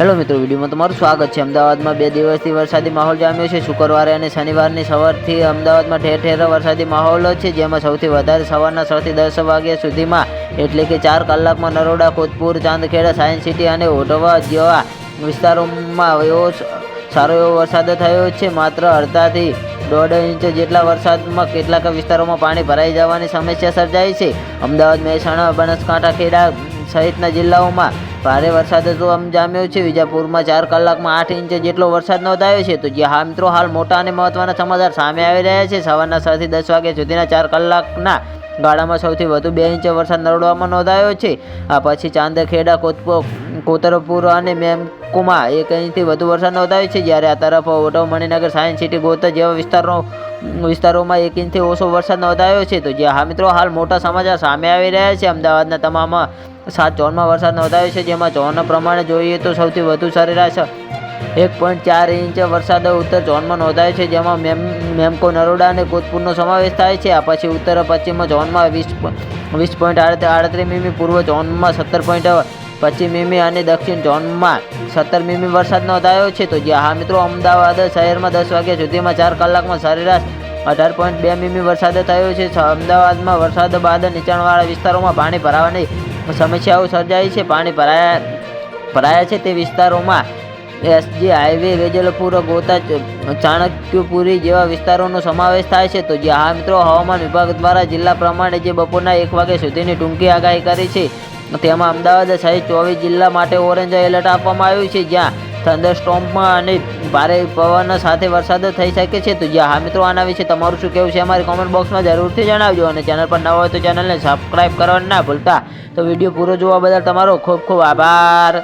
Hello મિત્રો, વિડીયોમાં તમારું સ્વાગત છે. અમદાવાદમાં બે દિવસથી વરસાદી માહોલ જામ્યો છે. શુક્રવારે અને શનિવારની સવારથી અમદાવાદમાં ઠેર ઠેર વરસાદી માહોલ છે, જેમાં સૌથી વધારે સવારના છથી દસ વાગ્યા સુધીમાં, એટલે કે ચાર કલાકમાં નરોડા કોતપુર ચાંદખેડા સાયન્સ સિટી અને ઓટવા જેવા વિસ્તારોમાં એવો સારો એવો વરસાદ થયો છે. માત્ર અડધાથી દોઢ ઇંચ જેટલા વરસાદમાં કેટલાક વિસ્તારોમાં પાણી ભરાઈ જવાની સમસ્યા સર્જાઈ છે. અમદાવાદ, મહેસાણા, બનાસકાંઠા, ખેડા સહિતના જિલ્લાઓમાં ભારે વરસાદ આમ જામ્યો છે. વિજાપુરમાં ચાર કલાકમાં આઠ ઇંચ જેટલો વરસાદ નોંધાયો છે. તો જે હા મિત્રો હાલ મોટા અને મહત્વના સમાચાર સામે આવી રહ્યા છે. સવારના છ થી દસ વાગ્યા સુધીના ચાર કલાકના ગાળામાં સૌથી વધુ બે ઇંચ વરસાદ નરોડામાં નોંધાયો છે. આ પછી ચાંદખેડા, કોતપો, કોતરપુર અને મેમકુમાં એક ઇંચથી વધુ વરસાદ નોંધાયો છે. જ્યારે આ તરફ ઓટો મણિનગર સાયન્સ સિટી ગોતા જેવા વિસ્તારો, વિસ્તારોમાં એક ઇંચથી ઓછો વરસાદ નોંધાયો છે. તો જે હા મિત્રો હાલ મોટા સમાચાર સામે આવી રહ્યા છે. અમદાવાદના તમામ સાત ઝોનમાં વરસાદ નોંધાયો છે, જેમાં ઝોન પ્રમાણે જોઈએ તો સૌથી વધુ સરેરાશ એક પોઈન્ટ ચાર ઇંચ વરસાદ ઉત્તર ઝોનમાં નોંધાયો છે, જેમાં મેમ, મેમકો નરોડા અને કોતપુરનો સમાવેશ થાય છે. આ પછી ઉત્તર પશ્ચિમ ઝોનમાં વીસ વીસ પોઈન્ટ આડત્રીસ મીમી, પૂર્વ ઝોનમાં સત્તર પોઈન્ટ પચીસ મીમી અને દક્ષિણ ઝોનમાં સત્તર મીમી વરસાદ નોંધાયો છે. તો જે હા મિત્રો, અમદાવાદ શહેરમાં દસ વાગ્યા સુધીમાં ચાર કલાકમાં સરેરાશ અઢાર પોઈન્ટ બે મીમી વરસાદ થયો છે. અમદાવાદમાં વરસાદ બાદ નીચાણવાળા વિસ્તારોમાં પાણી ભરાવાની સમસ્યાઓ સર્જાઈ છે. પાણી ભરાયા ભરાયા છે તે વિસ્તારોમાં. S G highway, Vejalpur, Gota Chanakyapuri જેવા વિસ્તારોનો સમાવેશ થાય છે. તો જે હા મિત્રો, હવામાન વિભાગ દ્વારા જિલ્લા પ્રમાણે જે બપોરના એક વાગ્યા સુધીની ટૂંકી આગાહી કરી છે. તેમાં અમદાવાદ સહિત ચોવીસ જિલ્લા માટે ઓરેન્જ એલર્ટ આપવામાં આવ્યું છે. જ્યાં થંડરસ્ટોર્મમાં અને ભારે પવન સાથે વરસાદ થઈ શકે છે. તો જ્યાં હા મિત્રો, આના વિશે તમારું શું કહેવું છે અમારી કોમેન્ટ બોક્સમાં જરૂરથી જણાવજો અને ચેનલ પર નવા હોય તો ચેનલને સબસ્ક્રાઈબ કરવાનું ના ભૂલતા. તો વીડિયો પૂરો જોવા બદલ તમારો ખૂબ ખૂબ આભાર.